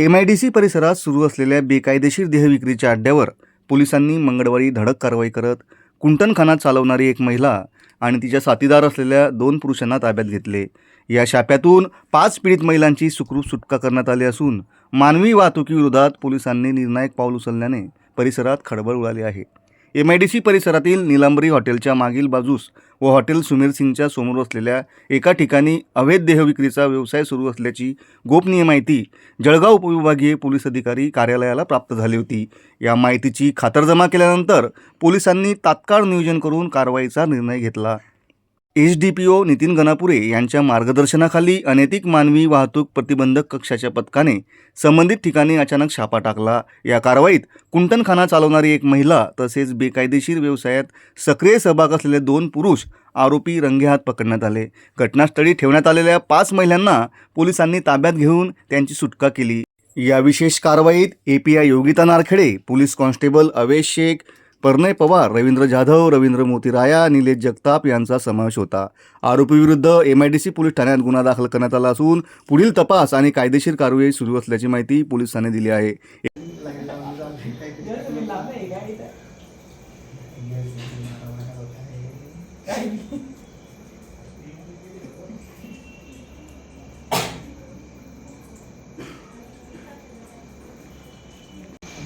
M I D C परिसरात सुरू असलेल्या बेकायदेशीर देहविक्रीच्या अड्ड्यावर पोलिसांनी मंगळवारी धडक कारवाई करत कुंटणखाना चालवणारी एक महिला आणि तिच्या साथीदार असलेल्या दोन पुरुषांना ताब्यात घेतले. या शाप्यातून पाच पीडित महिलांची सुखरूप सुटका करण्यात आली असून मानवी वाहतुकीविरोधात पोलिसांनी निर्णायक पाऊल उचलल्याने परिसरात खळबळ उडाली आहे. एम आय डी सी परिसरातील निलांबरी हॉटेलच्या मागील बाजूस व हॉटेल सुमीर सिंगच्या समोर असलेल्या एका ठिकाणी अवैध देहविक्रीचा व्यवसाय सुरू असल्याची गोपनीय माहिती जळगाव उपविभागीय पोलीस अधिकारी कार्यालयाला प्राप्त झाली होती. या माहितीची खातरजमा केल्यानंतर पोलिसांनी तात्काळ नियोजन करून कारवाईचा निर्णय घेतला. H D P O Nitin Ganapure यांच्या मार्गदर्शनाखाली अनैतिक मानवी वाहतूक प्रतिबंधक कक्षाच्या पथकाने संबंधित ठिकाणी अचानक छापा टाकला. या कारवाईत कुंटणखाना चालवणारी एक महिला तसेच बेकायदेशीर व्यवसायात सक्रिय सहभाग असलेले दोन पुरुष आरोपी रंगेहात पकडण्यात आले. घटनास्थळी ठेवण्यात आलेल्या पाच महिलांना पोलिसांनी ताब्यात घेऊन त्यांची सुटका केली. या विशेष कारवाईत A P I Yogita Narkhede police constable Avesh Shaikh Pranay Pawar Ravindra Jadhav Ravindra Motiraya Nilesh Jagtap यांचा समावेश होता. आरोपीविरुद्ध M I D C police ठाण्यात गुन्हा दाखल करण्यात आला असून पुढील तपास आणि कायदेशीर कारवाई सुरू असल्याची माहिती पोलिसांनी दिली आहे.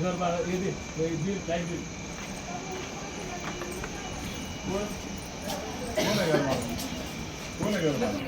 घर बाळा येते बिल बिल? feel about it?